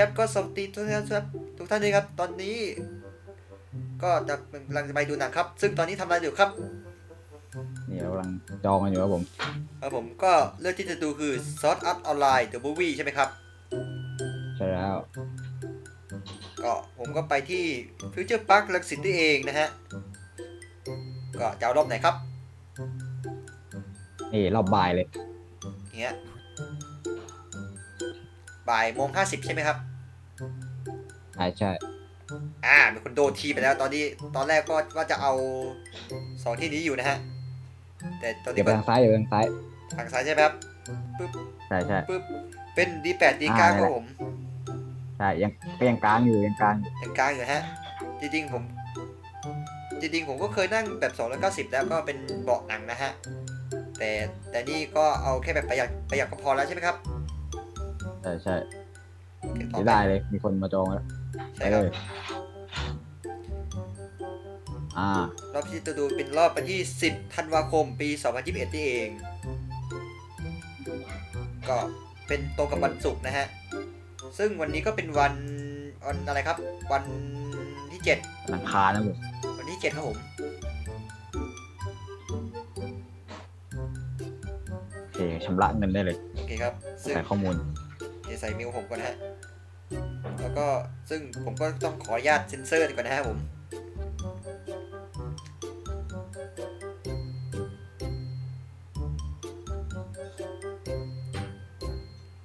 ครับก็สวัสดีทุกท่านครับทุกท่านด้วยครับ ตอนนี้ ก็จะกำลังจะไปดูหนังครับ ซึ่งตอนนี้ทำอะไรอยู่ครับนี่เรากำลังจองกันอยู่ครับผมครับผมก็เลือกที่จะดูคือ Sword Art Online The Movie ใช่ไหมครับ ใช่แล้ว ก็ผมก็ไปที่ Future Park ลักสิตนี่เองนะฮะ ก็จะเอารอบไหนครับ นี่รอบบ่ายเลยอย่างเงี้ย บ่ายโมงห้าสิบใช่ไหมครับ ใช่ใช่อ่ามีคนโดนทีไปแล้วตอนนี้ตอนแรกก็ว่าจะเอาสองที่นี้อยู่นะฮะ แต่ตอนเดี๋ยนี้วไปก็ทางซ้ายเดี๋ยวไปทางซ้าย ทางซ้ายใช่ไหมครับปึ๊บใช่ใช่ปึ๊บเป็นดีแปดดีกลางครับผมใช่ยังก็ยังกลางอยู่ยังกลางอยู่ยังกลางอยู่ฮะ จริงๆผม จริงๆผมก็เคยนั่งแบบ290แล้วก็เป็นเบาะหนังนะฮะ แต่แต่นี่ก็เอาแค่แบบประหยัดประหยัดก็พอแล้วใช่ไหมครับใช่ใช่โอเคต่อเสียไปดายเลย มีคนมาจองแล้วใช่ครับไปเลยอ่ารอบที่จะดูเป็นรอบวันที่ 10 ธันวาคม ปี 2021 นี่เอง ก็เป็นตรงกับวันศุกร์นะฮะ ซึ่งวันนี้ก็เป็นวันวันอะไรครับ วันที่หลังคานะผม7วันที่ 7 ครับผม โอเคชำระเงินได้เลยโอเคครับซึ่งใส่ข้อมูล เดี๋ยวใส่มิวผมก่อนนะฮะ แล้วก็ซึ่งผมก็ต้องขออนุญาตเซ็นเซอร์ก่อนนะฮะผม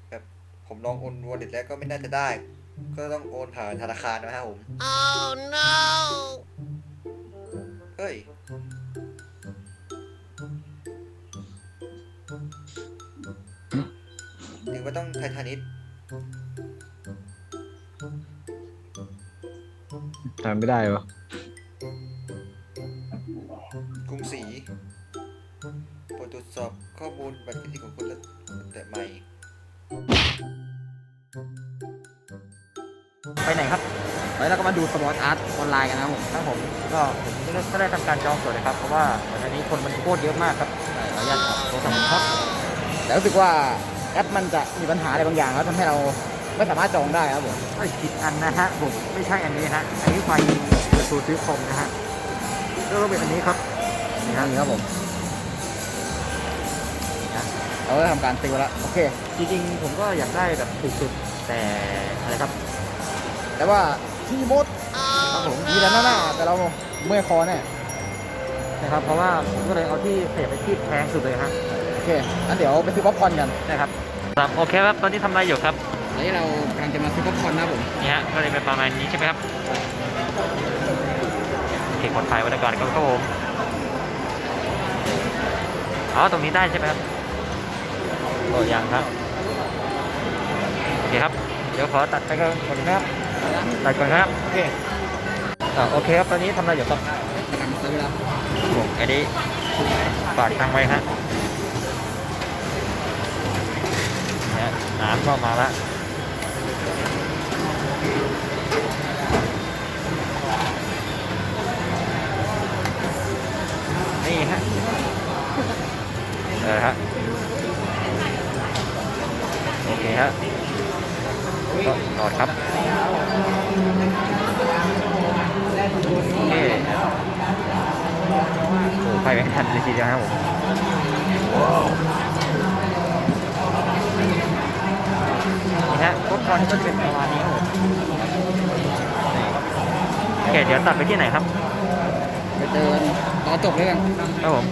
แบบผมลองโอนวอลเล็ตแล้วก็ไม่น่าจะได้ ก็ต้องโอนผ่านธนาคารนะฮะผม Oh no! เฮ้ย หรือว่าต้องไททานิสทำไม่ได้วะกรุงศรีโปรดตรวจสอบข้อมูลบัตรเครดิตของคุณและแต่ใหม่ ไปไหนครับแล้วเราก็มาดูสปอร์ตอาร์ตออนไลน์กันนะครับผมครับผมก็ผมก็ได้ทำการจองตั๋วนะครับ เพราะว่าวันนี้คนมันโคตรเยอะมากครับขออนุญาตขอโทรศัพท์ครับแต่รู้สึกว่า แอปมันจะมีปัญหาอะไรบางอย่างแล้วทำให้เราไม่สามารถจองได้ครับผมไม่ผิดอันนะฮะผมไม่ใช่อันนี้ฮะอันนี้ไฟเปิดตัวซื้อคอมนะฮะก็ต้องเป็นอันนี้ครับนี่ฮะนี่ครับผมนะเราได้ทำการติวแล้วโอเค จริงๆ ผมก็อยากได้แบบถูกสุดแต่อะไรครับ แต่ว่าที่มดครับผมมีแต่หน้าหน้าแต่เราเมื่อยคอแน่นะครับเพราะว่าผมก็เลยเอาที่เสียไปที่แพงสุดเลยฮะโอเคงั้นเดี๋ยวไปซื้อป๊อปคอร์นกันนะครับครับโอเคครับตอนนี้ทำอะไรอยู่ครับตอนนี้เรากำลังจะมาซื้อป๊อปคอร์นนะครับผมนี่ฮะก็เลยเป็นประมาณนี้ใช่ไหมครับโอเคกดถ่ายไว้ก่อนครับครับผมอ๋อตรงนี้ได้ใช่ไหมครับโอ้ยังครับโอเคครับเดี๋ยวขอตัดไปก่อนนะครับตัดก่อนครับโอเคอ่าโอเคครับตอนนี้ทำอะไรอยู่ครับกำลังซื้อแล้วผมอันนี้ฝากตังค์ไว้ฮะ นี่ยน้ำก็มาละนี่ฮะเออฮะโอเคฮะก็นอนครับโอเคโอ้ไปไม่ทันเลยทีเดียวครับผมนี่ฮะรถค อนก็จะเป็นประมาณนี้ครับผมนี่โอเคเดี๋ยวตัดไปที่ไหนครับ ไปเจอกันตอนจบเลยกันครับผม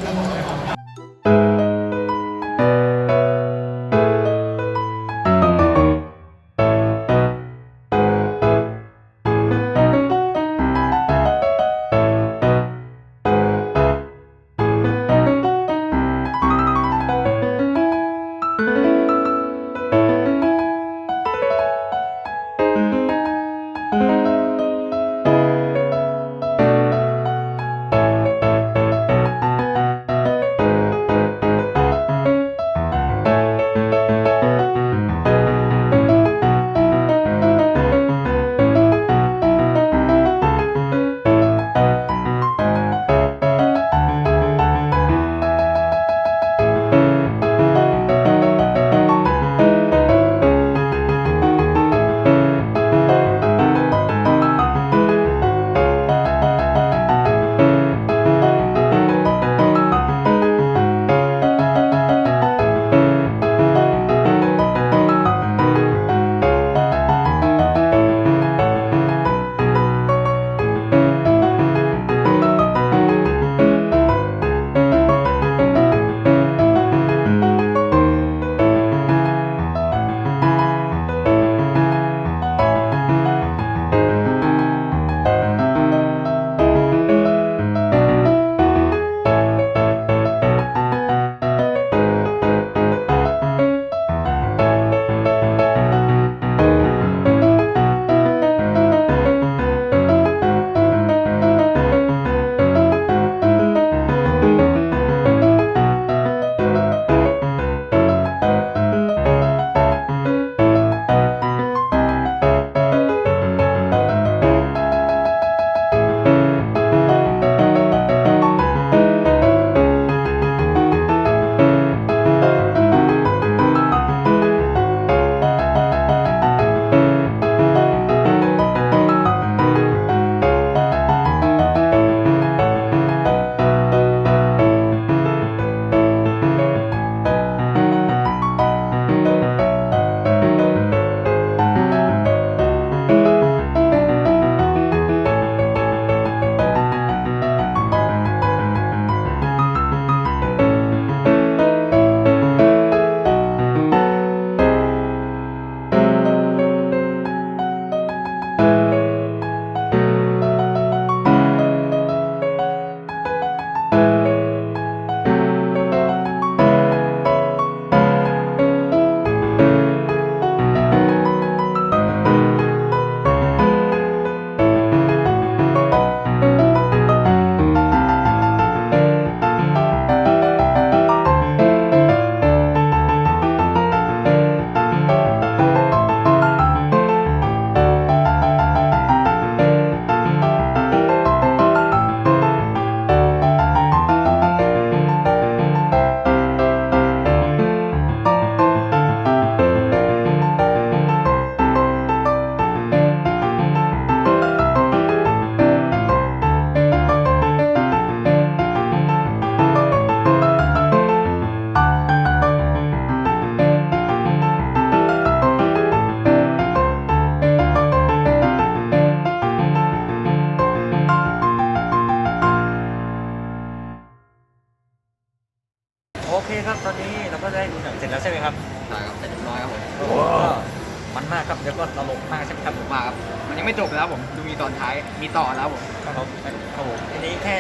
มีต่อแล้วผมครับผมครับผมอันนี้แค่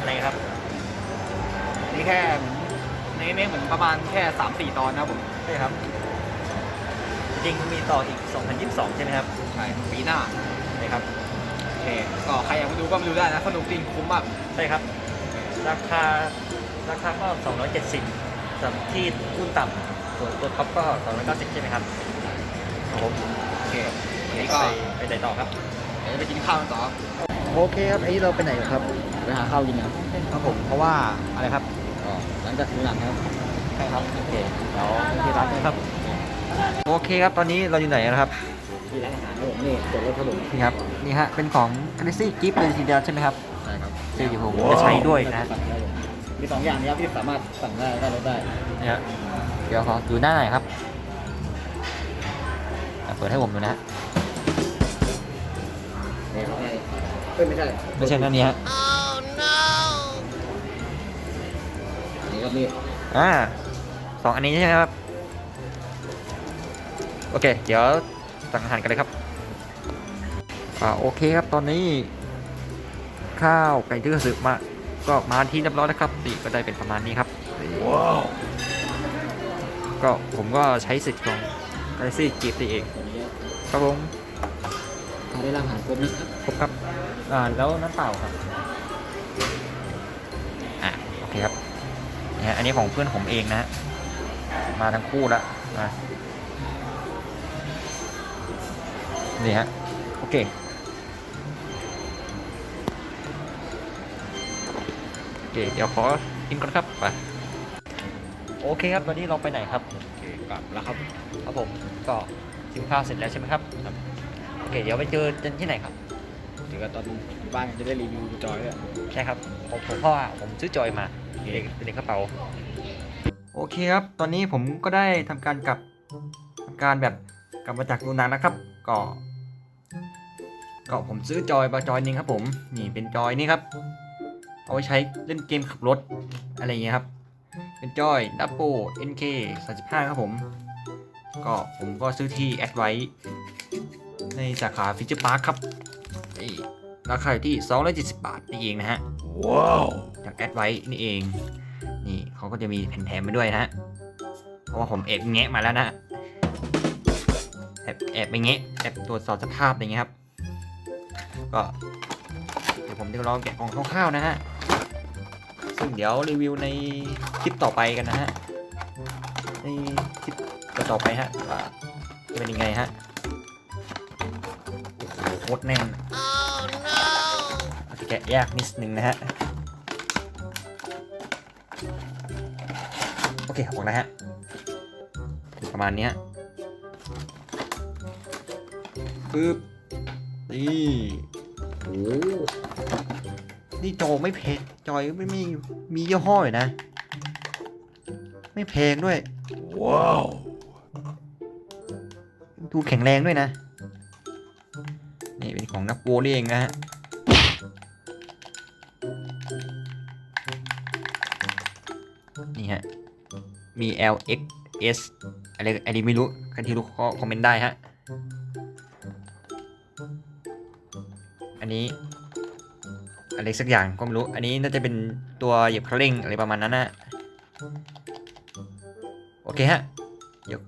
อะไรครับนี่แค่ในนี้เหมือนประมาณแค่สามสี่ตอนนะครับผมใช่ครับ จริงๆมีต่ออีก 2022 ใช่ไหมครับใช่ปีหน้าใช่ครับโอเคก็ใครอยากมาดูก็มาดูได้นะสนุกจริงคุ้มมากใช่ครับ ราคาราคาก็ 270สำหรับที่รุ่นต่ำส่วนตัวท็อปก็290ใช่ไหมครับครับผมโอเคโอเคนี่ก็ก็ไปไปไหนต่อครับเดี๋ยวจะไปกินข้าวกันต่อครับโอเคครับไอ้เราไปไหนครับไปหาข้าวกินครับครับผมเพราะว่าอะไรครับก็หลังจากดูหนังครับใช่ครับโอเคเดี๋ยวที่ร้านนะครับ โอเคครับตอนนี้เราอยู่ไหนนะครับที่ร้านอาหารครับผมนี่ส่วนลดครับผมนี่ครับนี่ฮะเป็นของ Galaxy Gift เลยทีเดียวใช่ไหมครับใช่ครับซึ่งเดี๋ยวผมจะใช้ด้วยนะสั่งได้ผมมีสองอย่างนี้ครับที่สามารถสั่งได้ได้ลดได้นี่ฮะเดี๋ยวขอดูหน้าหน่อยครับอะเปิดให้ผมดูนะฮะนี่ครับ เอ้ยไม่ใช่ไม่ใช่หน้านี้ฮะนี่ครับนี่อ่าสองอันนี้ใช่ไหมครับ โอเค เดี๋ยวสั่งอาหารกันเลยครับ อ่าโอเคครับตอนนี้ ข้าวไก่ที่กระสือมา ก็มาที่เรียบร้อยแล้วครับสีก็ได้เป็นประมาณนี้ครับว้าวก็ผมก็ใช้สิทธิ์ของ Galaxy Gift นี่เองตัวนี้ครับผม ทานได้ร่างอาหารครบนะครับ ครบครับอ่าแล้วน้ำเปล่าครับอะโอเคครับนี่ฮะอันนี้ของเพื่อนผมเองนะฮะมาทั้งคู่ละมานี่ฮะโอเคโอเค เดี๋ยวขอกินก่อนครับไปโอเคครับวันนี้เราไปไหนครับโอเคกลับแล้วครับครับผมก็กินข้าวเสร็จแล้วใช่ไหมครับครับโอเค เดี๋ยวไปเจอกันที่ไหนครับ เดี๋ยวตอนอยู่บ้านจะได้รีวิวจอยด้วย ใช่ครับผมผมเพราะว่าผมซื้อจอยมาเด็กเป็นเด็กกระเป๋า โอเคครับ ตอนนี้ผมก็ได้ทำการกลับทำการแบบกลับมาจากดูหนังนะครับ ก็ ก็ผมซื้อจอยมาจอยหนึงครับ ผม นี่เป็นจอยนี่ครับ เอาไว้ใช้เล่นเกมขับรถอะไรอย่างเงี้ยครับ เป็นจอยดับโบ NK 35ครับผม ก็ผมก็ซื้อที่แอดไว้ ในสาขาฟิชเจอร์พาร์คครับ นี่ราคาอยู่ที่ 270 บาทนี่เองนะฮะ ว้าวจากแอดไว้นี่เอง นี่เขาก็จะมีแผ่นแถมมาด้วยนะฮะ เพราะว่าผมแอบแงะมาแล้วนะ แอบแอบไปแงะแอบตรวจสอบสภาพอะไรเงี้ยครับ ก็เดี๋ยวผมจะลองแกะกล่องคร่าวๆนะฮะ ซึ่งเดี๋ยวรีวิวในคลิปต่อไปกันนะฮะ ในคลิปต่อๆไปฮะว่าจะเป็นยังไงฮะโอ้โหโคตรแน่นอาจจะ แกะยากนิดนึงนะฮะ โอเคออกแล้วฮะประมาณเนี้ยปึ๊บนี่โอ้นี่จอไม่แพงจอยไม่ไม่มียี่ห้อเลยนะ ไม่แพงด้วย ว้าว ดูแข็งแรงด้วยนะ นี่เป็นของนักโวนี่เองนะฮะ มี L X S อะไรอะไรไม่รู้ใครที่รู้ก็คอมเมนต์ได้ฮะ อันนี้อะไรสักอย่างก็ไม่รู้ อันนี้น่าจะเป็นตัวเหยียบคันเร่งอะไรประมาณนั้นนะโอเคฮะ เดี๋ยว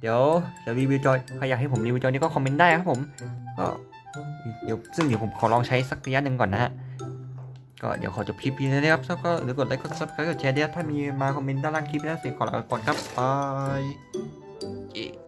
เดี๋ยวเดี๋ยวรีวิวจอยใครอยากให้ผมรีวิวจอยนี้ก็คอมเมนต์ได้ครับผม ก็เดี๋ยวซึ่งเดี๋ยวผมขอลองใช้สักระยะหนึ่งก่อนนะฮะ ก็เดี๋ยวขอจบคลิปนี้นะครับแล้วก็หรือกดไลค์กดซับสไครต์กดแชร์ด้วยถ้ามีมาคอมเมนต์ด้านล่างคลิปนะเสียงขอลาไปก่อนครับบาย